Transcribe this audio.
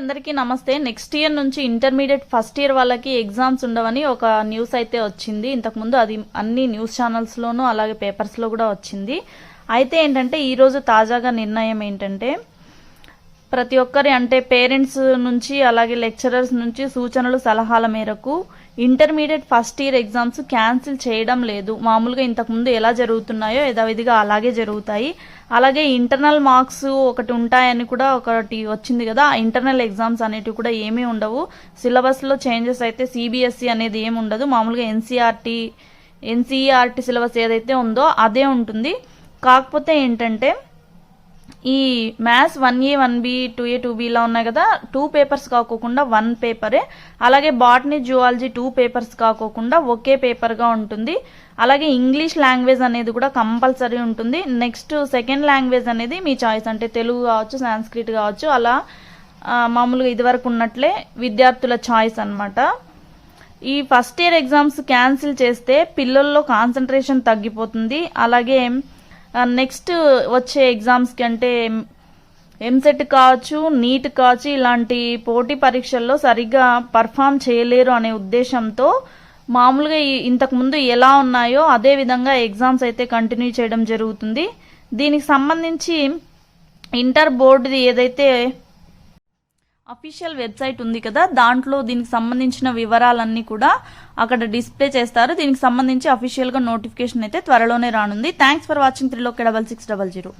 అందరికీ నమస్తే. Next year నుంచి ఇంటర్మీడియట్ ఫస్ట్ ఇయర్ వాళ్ళకి ఎగ్జామ్స్ ఉండవని ఒక న్యూస్ అయితే వచ్చింది. ఇంతకుముందు అది అన్ని న్యూస్ ఛానల్స్లోనూ అలాగే పేపర్స్లో కూడా వచ్చింది. అయితే ఏంటంటే ఈరోజు తాజాగా నిర్ణయం ఏంటంటే ప్రతి ఒక్కరి అంటే పేరెంట్స్ నుంచి అలాగే లెక్చరర్స్ నుంచి సూచనలు సలహాల మేరకు intermediate first year exams cancel చేయడం లేదు. మామూలుగా ఇంతకుముందు ఎలా జరుగుతున్నాయో యథావిధిగా అలాగే జరుగుతాయి. అలాగే ఇంటర్నల్ మార్క్స్ ఒకటి ఉంటాయని కూడా ఒకటి వచ్చింది కదా ఆ ఇంటర్నల్ ఎగ్జామ్స్ అనేటివి కూడా ఏమీ ఉండవు. సిలబస్లో చేంజెస్ అయితే సిబిఎస్ఈ అనేది ఏమి ఉండదు. మామూలుగా ఎన్సీఆర్టీ ఎన్సీఆర్టీ సిలబస్ ఏదైతే ఉందో అదే ఉంటుంది. కాకపోతే ఏంటంటే ఈ maths one A one B two A two బిలా ఉన్నాయి కదా టూ పేపర్స్ కాకోకుండా వన్ పేపరే అలాగే బాటనీ జువాలజీ టూ పేపర్స్ కాకోకుండా ఒకే పేపర్గా ఉంటుంది. అలాగే ఇంగ్లీష్ లాంగ్వేజ్ అనేది కూడా కంపల్సరీ ఉంటుంది. నెక్స్ట్ సెకండ్ లాంగ్వేజ్ అనేది మీ చాయిస్ అంటే తెలుగు కావచ్చు సాంస్క్రిట్ కావచ్చు అలా మామూలుగా ఇదివరకు ఉన్నట్లే విద్యార్థుల చాయిస్ అన్నమాట. ఈ ఫస్ట్ ఇయర్ ఎగ్జామ్స్ క్యాన్సిల్ చేస్తే పిల్లల్లో కాన్సన్ట్రేషన్ తగ్గిపోతుంది. అలాగే నెక్స్ట్ వచ్చే ఎగ్జామ్స్కి అంటే ఎంసెట్ కావచ్చు నీట్ కావచ్చు ఇలాంటి పోటీ పరీక్షల్లో సరిగ్గా పర్ఫామ్ చేయలేరు అనే ఉద్దేశంతో మామూలుగా ఇంతకుముందు ఎలా ఉన్నాయో అదే విధంగా ఎగ్జామ్స్ అయితే కంటిన్యూ చేయడం జరుగుతుంది. దీనికి సంబంధించి ఇంటర్ బోర్డుది ఏదైతే అఫీషియల్ వెబ్సైట్ ఉంది కదా. దాంట్లో దీనికి సంబంధించిన వివరాలన్నీ కూడా అక్కడ డిస్ప్లే చేస్తారు. దీనికి సంబంధించి అఫీషియల్గా నోటిఫికేషన్ అయితే త్వరలోనే రానుంది. Thanks for watching three double six double zero